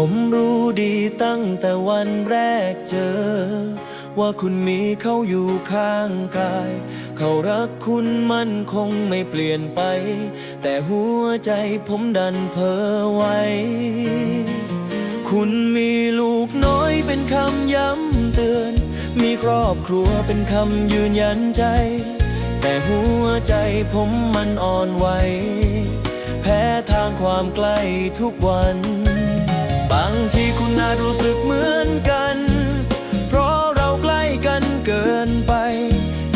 ผมรู้ดีตั้งแต่วันแรกเจอ ว่าคุณมีเขาอยู่ข้างกาย เขารักคุณมันคงไม่เปลี่ยนไป แต่หัวใจผมดันเพ้อไว้ คุณมีลูกน้อยเป็นคำย้ำเตือน มีครอบครัวเป็นคำยืนยันใจ แต่หัวใจผมมันอ่อนไหวแพ้ทางความใกล้ทุกวัน สึกเหมือนกัน เพราะเราใกล้กันเกินไป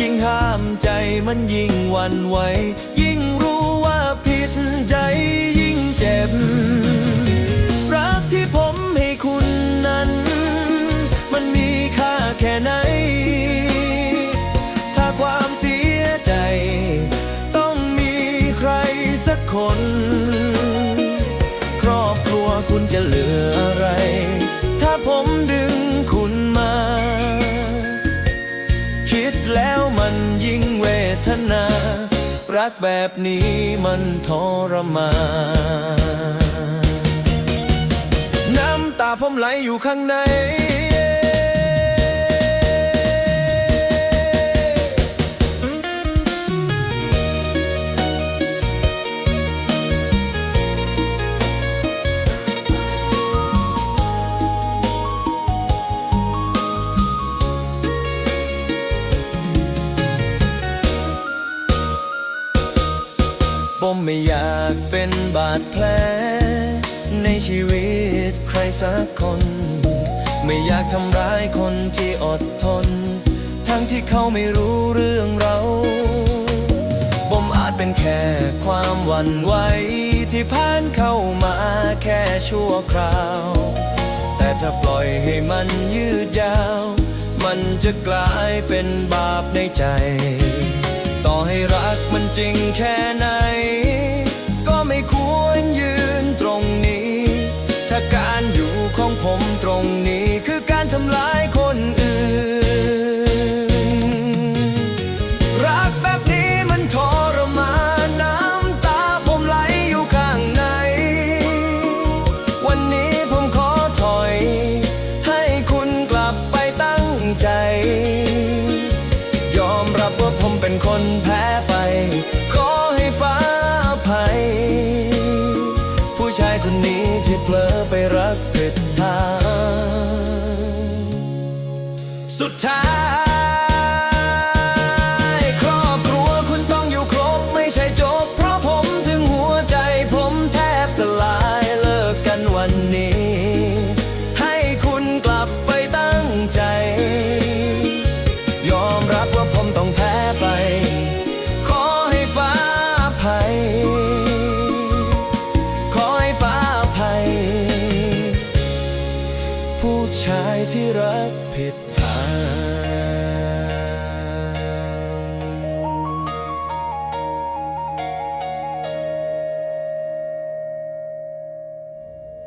ยิ่งห้ามใจมันยิ่งวันไหว ยิ่งรู้ว่าผิดใจยิ่งเจ็บ รักที่ผมให้คุณนั้น มันมีค่าแค่ไหน ถ้าความเสียใจ ต้องมีใครสักคน ครอบครัวคุณจะเหลืออะไร ถ้าผมดึงคุณมา คิดแล้วมันยิ่งเวทนา รักแบบนี้มันทรมานน้ำตาผมไหลอยู่ข้างใน ผมไม่อยากเป็นบาดแผล ในชีวิตใครสักคน ไม่อยากทำร้ายคนที่อดทน ทั้งที่เขาไม่รู้เรื่องเราผมอาจเป็นแค่ความหวั่นไหวที่ผ่านเข้ามาแค่ชั่วคราว แต่ถ้าปล่อยให้มันยืดยาว มันจะกลายเป็นบาปในใจ นแพ้ไป ขอให้ฟ้าอภัย ผู้ชายคนนี้ที่เผลอไปรักผิดทาง สุดท้าย ชายที่รักผิดทาง